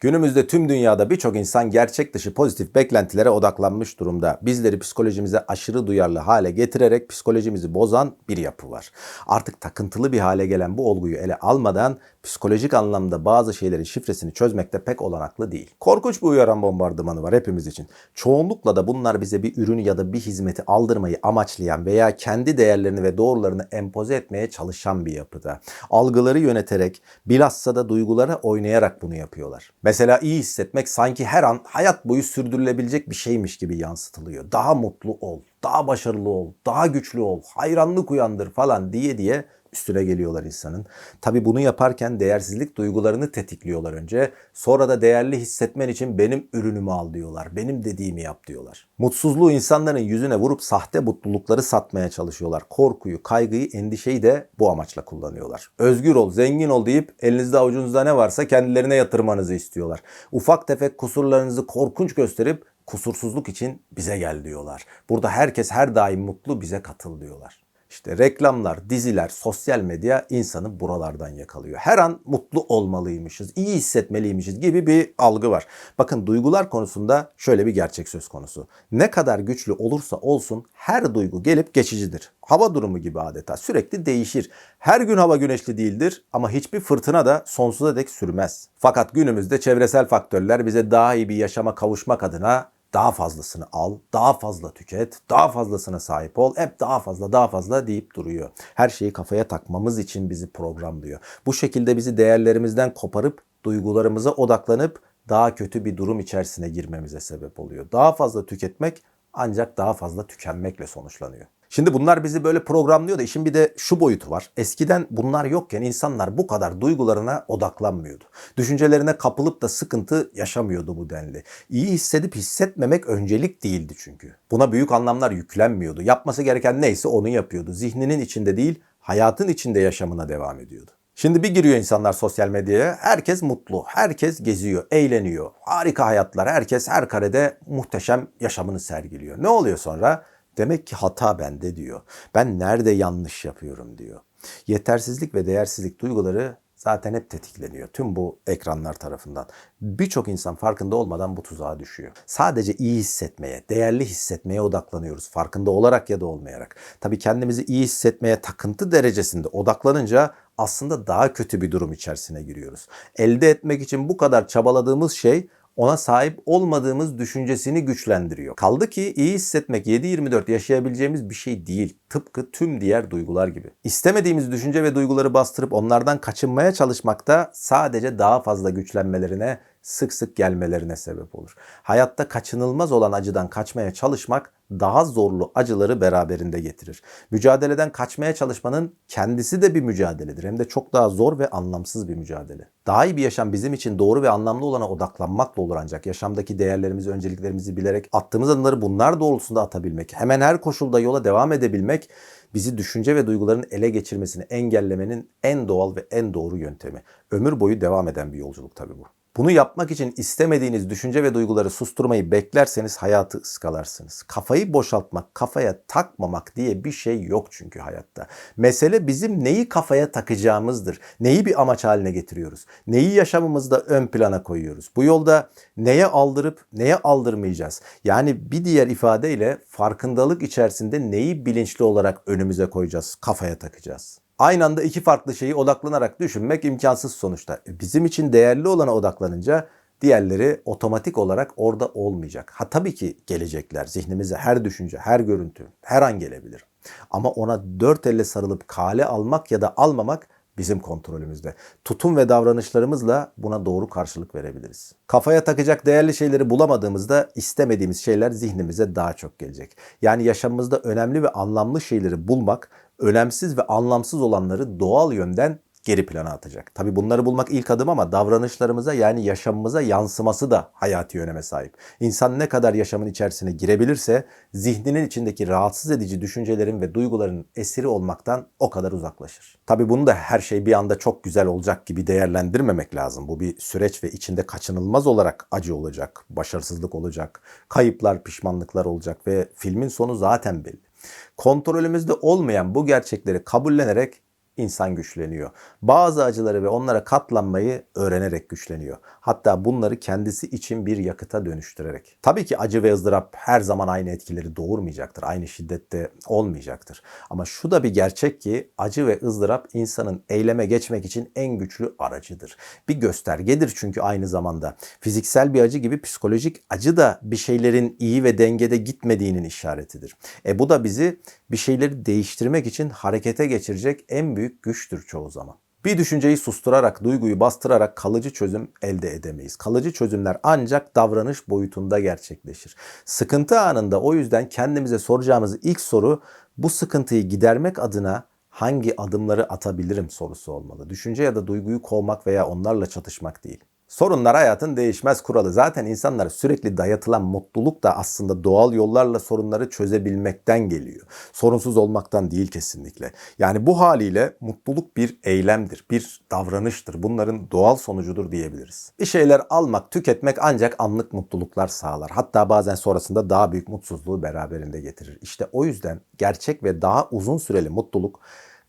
Günümüzde tüm dünyada birçok insan gerçek dışı pozitif beklentilere odaklanmış durumda. Bizleri psikolojimize aşırı duyarlı hale getirerek psikolojimizi bozan bir yapı var. Artık takıntılı bir hale gelen bu olguyu ele almadan psikolojik anlamda bazı şeylerin şifresini çözmekte pek olanaklı değil. Korkunç bir uyaran bombardımanı var hepimiz için. Çoğunlukla da bunlar bize bir ürünü ya da bir hizmeti aldırmayı amaçlayan veya kendi değerlerini ve doğrularını empoze etmeye çalışan bir yapıda. Algıları yöneterek, bilhassa da duygulara oynayarak bunu yapıyorlar. Mesela iyi hissetmek sanki her an hayat boyu sürdürülebilecek bir şeymiş gibi yansıtılıyor. Daha mutlu ol, daha başarılı ol, daha güçlü ol, hayranlık uyandır falan diye diye üstüne geliyorlar insanın. Tabi bunu yaparken değersizlik duygularını tetikliyorlar önce. Sonra da değerli hissetmen için benim ürünümü al diyorlar. Benim dediğimi yap diyorlar. Mutsuzluğu insanların yüzüne vurup sahte mutlulukları satmaya çalışıyorlar. Korkuyu, kaygıyı, endişeyi de bu amaçla kullanıyorlar. Özgür ol, zengin ol deyip elinizde avucunuzda ne varsa kendilerine yatırmanızı istiyorlar. Ufak tefek kusurlarınızı korkunç gösterip kusursuzluk için bize gel diyorlar. Burada herkes her daim mutlu bize katıl diyorlar. İşte reklamlar, diziler, sosyal medya insanı buralardan yakalıyor. Her an mutlu olmalıymışız, iyi hissetmeliymişiz gibi bir algı var. Bakın duygular konusunda şöyle bir gerçek söz konusu. Ne kadar güçlü olursa olsun her duygu gelip geçicidir. Hava durumu gibi adeta sürekli değişir. Her gün hava güneşli değildir ama hiçbir fırtına da sonsuza dek sürmez. Fakat günümüzde çevresel faktörler bize daha iyi bir yaşama kavuşmak adına daha fazlasını al, daha fazla tüket, daha fazlasına sahip ol, hep daha fazla daha fazla deyip duruyor. Her şeyi kafaya takmamız için bizi programlıyor. Bu şekilde bizi değerlerimizden koparıp duygularımıza odaklanıp daha kötü bir durum içerisine girmemize sebep oluyor. Daha fazla tüketmek ancak daha fazla tükenmekle sonuçlanıyor. Şimdi bunlar bizi böyle programlıyor da işin bir de şu boyutu var. Eskiden bunlar yokken insanlar bu kadar duygularına odaklanmıyordu. Düşüncelerine kapılıp da sıkıntı yaşamıyordu bu denli. İyi hissedip hissetmemek öncelik değildi çünkü. Buna büyük anlamlar yüklenmiyordu. Yapması gereken neyse onu yapıyordu. Zihninin içinde değil, hayatın içinde yaşamına devam ediyordu. Şimdi bir giriyor insanlar sosyal medyaya. Herkes mutlu. Herkes geziyor, eğleniyor. Harika hayatlar. Herkes her karede muhteşem yaşamını sergiliyor. Ne oluyor sonra? Demek ki hata bende diyor. Ben nerede yanlış yapıyorum diyor. Yetersizlik ve değersizlik duyguları zaten hep tetikleniyor tüm bu ekranlar tarafından. Birçok insan farkında olmadan bu tuzağa düşüyor. Sadece iyi hissetmeye, değerli hissetmeye odaklanıyoruz. Farkında olarak ya da olmayarak. Tabii kendimizi iyi hissetmeye takıntı derecesinde odaklanınca aslında daha kötü bir durum içerisine giriyoruz. Elde etmek için bu kadar çabaladığımız şey ona sahip olmadığımız düşüncesini güçlendiriyor. Kaldı ki iyi hissetmek 7-24 yaşayabileceğimiz bir şey değil. Tıpkı tüm diğer duygular gibi. İstemediğimiz düşünce ve duyguları bastırıp onlardan kaçınmaya çalışmakta sadece daha fazla güçlenmelerine, sık sık gelmelerine sebep olur. Hayatta kaçınılmaz olan acıdan kaçmaya çalışmak daha zorlu acıları beraberinde getirir. Mücadeleden kaçmaya çalışmanın kendisi de bir mücadeledir. Hem de çok daha zor ve anlamsız bir mücadele. Daha iyi bir yaşam bizim için doğru ve anlamlı olana odaklanmakla olur ancak yaşamdaki değerlerimizi, önceliklerimizi bilerek attığımız adımları bunlar doğrultusunda atabilmek, hemen her koşulda yola devam edebilmek bizi düşünce ve duyguların ele geçirmesini engellemenin en doğal ve en doğru yöntemi. Ömür boyu devam eden bir yolculuk tabii bu. Bunu yapmak için istemediğiniz düşünce ve duyguları susturmayı beklerseniz hayatı ıskalarsınız. Kafayı boşaltmak, kafaya takmamak diye bir şey yok çünkü hayatta. Mesele bizim neyi kafaya takacağımızdır. Neyi bir amaç haline getiriyoruz. Neyi yaşamımızda ön plana koyuyoruz. Bu yolda neye aldırıp neye aldırmayacağız. Yani bir diğer ifadeyle farkındalık içerisinde neyi bilinçli olarak önümüze koyacağız, kafaya takacağız. Aynı anda iki farklı şeyi odaklanarak düşünmek imkansız sonuçta. E, Bizim için değerli olana odaklanınca diğerleri otomatik olarak orada olmayacak. Ha tabii ki gelecekler zihnimize her düşünce, her görüntü her an gelebilir. Ama ona dört elle sarılıp kale almak ya da almamak bizim kontrolümüzde. Tutum ve davranışlarımızla buna doğru karşılık verebiliriz. Kafaya takacak değerli şeyleri bulamadığımızda istemediğimiz şeyler zihnimize daha çok gelecek. Yani yaşamımızda önemli ve anlamlı şeyleri bulmak, önemsiz ve anlamsız olanları doğal yönden geri plana atacak. Tabi bunları bulmak ilk adım ama davranışlarımıza yani yaşamımıza yansıması da hayati öneme sahip. İnsan ne kadar yaşamın içerisine girebilirse zihninin içindeki rahatsız edici düşüncelerin ve duyguların esiri olmaktan o kadar uzaklaşır. Tabi bunu da her şey bir anda çok güzel olacak gibi değerlendirmemek lazım. Bu bir süreç ve içinde kaçınılmaz olarak acı olacak, başarısızlık olacak, kayıplar, pişmanlıklar olacak ve filmin sonu zaten belli. Kontrolümüzde olmayan bu gerçekleri kabullenerek insan güçleniyor. Bazı acıları ve onlara katlanmayı öğrenerek güçleniyor. Hatta bunları kendisi için bir yakıta dönüştürerek. Tabii ki acı ve ızdırap her zaman aynı etkileri doğurmayacaktır. Aynı şiddette olmayacaktır. Ama şu da bir gerçek ki acı ve ızdırap insanın eyleme geçmek için en güçlü aracıdır. Bir göstergedir çünkü aynı zamanda. Fiziksel bir acı gibi psikolojik acı da bir şeylerin iyi ve dengede gitmediğinin işaretidir. E bu da bizi bir şeyleri değiştirmek için harekete geçirecek en büyük güçtür çoğu zaman. Bir düşünceyi susturarak, duyguyu bastırarak kalıcı çözüm elde edemeyiz. Kalıcı çözümler ancak davranış boyutunda gerçekleşir. Sıkıntı anında o yüzden kendimize soracağımız ilk soru bu sıkıntıyı gidermek adına hangi adımları atabilirim sorusu olmalı. Düşünce ya da duyguyu kovmak veya onlarla çatışmak değil. Sorunlar hayatın değişmez kuralı. Zaten insanlara sürekli dayatılan mutluluk da aslında doğal yollarla sorunları çözebilmekten geliyor. Sorunsuz olmaktan değil kesinlikle. Yani bu haliyle mutluluk bir eylemdir, bir davranıştır. Bunların doğal sonucudur diyebiliriz. Bir şeyler almak, tüketmek ancak anlık mutluluklar sağlar. Hatta bazen sonrasında daha büyük mutsuzluğu beraberinde getirir. İşte o yüzden gerçek ve daha uzun süreli mutluluk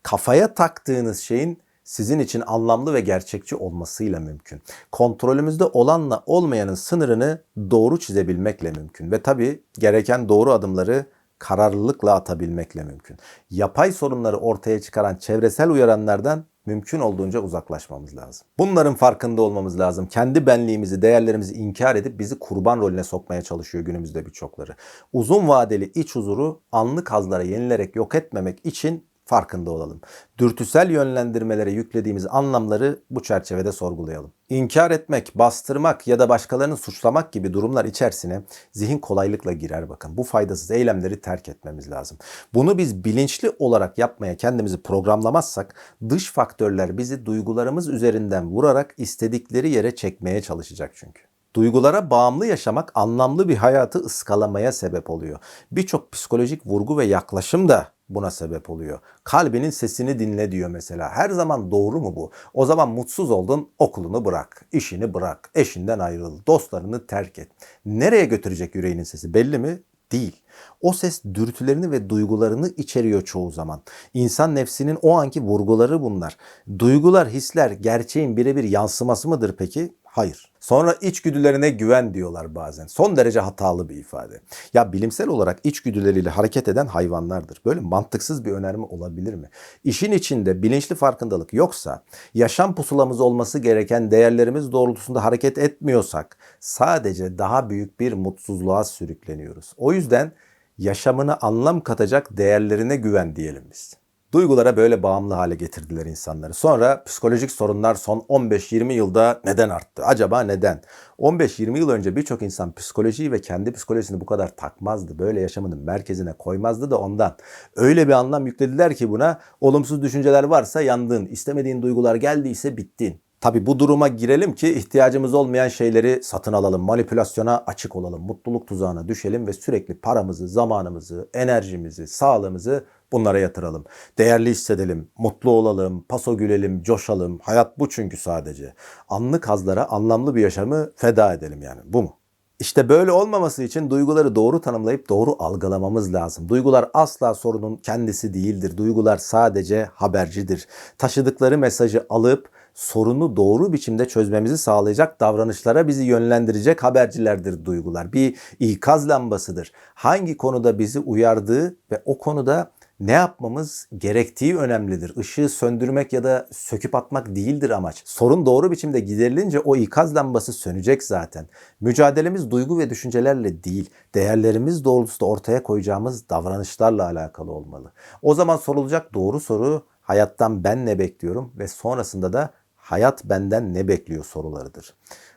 kafaya taktığınız şeyin sizin için anlamlı ve gerçekçi olmasıyla mümkün. Kontrolümüzde olanla olmayanın sınırını doğru çizebilmekle mümkün. Ve tabii gereken doğru adımları kararlılıkla atabilmekle mümkün. Yapay sorunları ortaya çıkaran çevresel uyaranlardan mümkün olduğunca uzaklaşmamız lazım. Bunların farkında olmamız lazım. Kendi benliğimizi, değerlerimizi inkar edip bizi kurban rolüne sokmaya çalışıyor günümüzde birçokları. Uzun vadeli iç huzuru anlık hazlara yenilerek yok etmemek için farkında olalım. Dürtüsel yönlendirmelere yüklediğimiz anlamları bu çerçevede sorgulayalım. İnkar etmek, bastırmak ya da başkalarını suçlamak gibi durumlar içerisine zihin kolaylıkla girer bakın. Bu faydasız eylemleri terk etmemiz lazım. Bunu biz bilinçli olarak yapmaya kendimizi programlamazsak dış faktörler bizi duygularımız üzerinden vurarak istedikleri yere çekmeye çalışacak çünkü. Duygulara bağımlı yaşamak anlamlı bir hayatı ıskalamaya sebep oluyor. Birçok psikolojik vurgu ve yaklaşım da buna sebep oluyor. Kalbinin sesini dinle diyor mesela. Her zaman doğru mu bu? O zaman mutsuz oldun, okulunu bırak, işini bırak, eşinden ayrıl, dostlarını terk et. Nereye götürecek yüreğinin sesi belli mi? Değil. O ses dürtülerini ve duygularını içeriyor çoğu zaman. İnsan nefsinin o anki vurguları bunlar. Duygular, hisler gerçeğin birebir yansıması mıdır peki? Hayır. Sonra içgüdülerine güven diyorlar bazen. Son derece hatalı bir ifade. Ya bilimsel olarak içgüdüleriyle hareket eden hayvanlardır. Böyle mantıksız bir önerme olabilir mi? İşin içinde bilinçli farkındalık yoksa, yaşam pusulamız olması gereken değerlerimiz doğrultusunda hareket etmiyorsak sadece daha büyük bir mutsuzluğa sürükleniyoruz. O yüzden yaşamına anlam katacak değerlerine güven diyelim biz. Duygulara böyle bağımlı hale getirdiler insanları. Sonra psikolojik sorunlar son 15-20 yılda neden arttı? Acaba neden? 15-20 yıl önce birçok insan psikolojiyi ve kendi psikolojisini bu kadar takmazdı. Böyle yaşamının merkezine koymazdı da ondan. Öyle bir anlam yüklediler ki buna olumsuz düşünceler varsa yandın, istemediğin duygular geldiyse bittin. Tabi bu duruma girelim ki ihtiyacımız olmayan şeyleri satın alalım, manipülasyona açık olalım, mutluluk tuzağına düşelim ve sürekli paramızı, zamanımızı, enerjimizi, sağlığımızı bunlara yatıralım. Değerli hissedelim, mutlu olalım, paso gülelim, coşalım. Hayat bu çünkü sadece. Anlık hazlara anlamlı bir yaşamı feda edelim yani. Bu mu? İşte böyle olmaması için duyguları doğru tanımlayıp doğru algılamamız lazım. Duygular asla sorunun kendisi değildir. Duygular sadece habercidir. Taşıdıkları mesajı alıp sorunu doğru biçimde çözmemizi sağlayacak davranışlara bizi yönlendirecek habercilerdir duygular. Bir ikaz lambasıdır. Hangi konuda bizi uyardığı ve o konuda ne yapmamız gerektiği önemlidir. Işığı söndürmek ya da söküp atmak değildir amaç. Sorun doğru biçimde giderilince o ikaz lambası sönecek zaten. Mücadelemiz duygu ve düşüncelerle değil, değerlerimiz doğrultusunda ortaya koyacağımız davranışlarla alakalı olmalı. O zaman sorulacak doğru soru hayattan ben ne bekliyorum ve sonrasında da hayat benden ne bekliyor sorularıdır.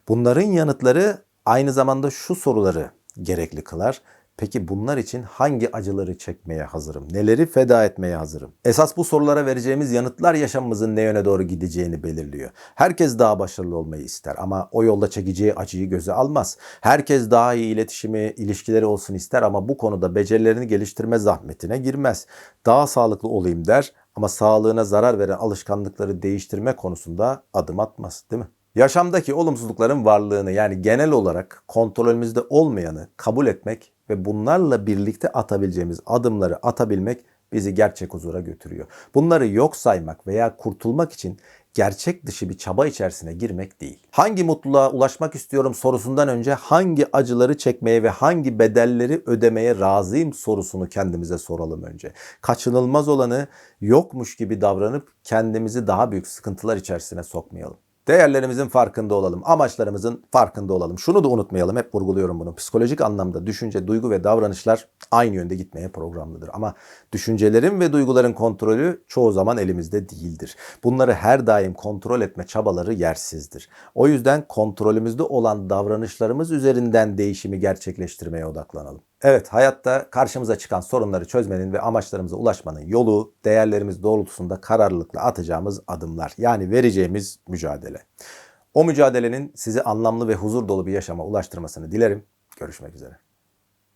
Bunların yanıtları aynı zamanda şu soruları gerekli kılar. Peki bunlar için hangi acıları çekmeye hazırım? Neleri feda etmeye hazırım? Esas bu sorulara vereceğimiz yanıtlar yaşamımızın ne yöne doğru gideceğini belirliyor. Herkes daha başarılı olmayı ister ama o yolda çekeceği acıyı göze almaz. Herkes daha iyi iletişimi, ilişkileri olsun ister ama bu konuda becerilerini geliştirme zahmetine girmez. Daha sağlıklı olayım der ama sağlığına zarar veren alışkanlıkları değiştirme konusunda adım atmaz değil mi? Yaşamdaki olumsuzlukların varlığını yani genel olarak kontrolümüzde olmayanı kabul etmek ve bunlarla birlikte atabileceğimiz adımları atabilmek bizi gerçek huzura götürüyor. Bunları yok saymak veya kurtulmak için gerçek dışı bir çaba içerisine girmek değil. Hangi mutluluğa ulaşmak istiyorum sorusundan önce hangi acıları çekmeye ve hangi bedelleri ödemeye razıyım sorusunu kendimize soralım önce. Kaçınılmaz olanı yokmuş gibi davranıp kendimizi daha büyük sıkıntılar içerisine sokmayalım. Değerlerimizin farkında olalım, amaçlarımızın farkında olalım. Şunu da unutmayalım, hep vurguluyorum bunu. Psikolojik anlamda düşünce, duygu ve davranışlar aynı yönde gitmeye programlıdır. Ama düşüncelerin ve duyguların kontrolü çoğu zaman elimizde değildir. Bunları her daim kontrol etme çabaları yersizdir. O yüzden kontrolümüzde olan davranışlarımız üzerinden değişimi gerçekleştirmeye odaklanalım. Evet, hayatta karşımıza çıkan sorunları çözmenin ve amaçlarımıza ulaşmanın yolu değerlerimiz doğrultusunda kararlılıkla atacağımız adımlar. Yani vereceğimiz mücadele. O mücadelenin sizi anlamlı ve huzur dolu bir yaşama ulaştırmasını dilerim. Görüşmek üzere.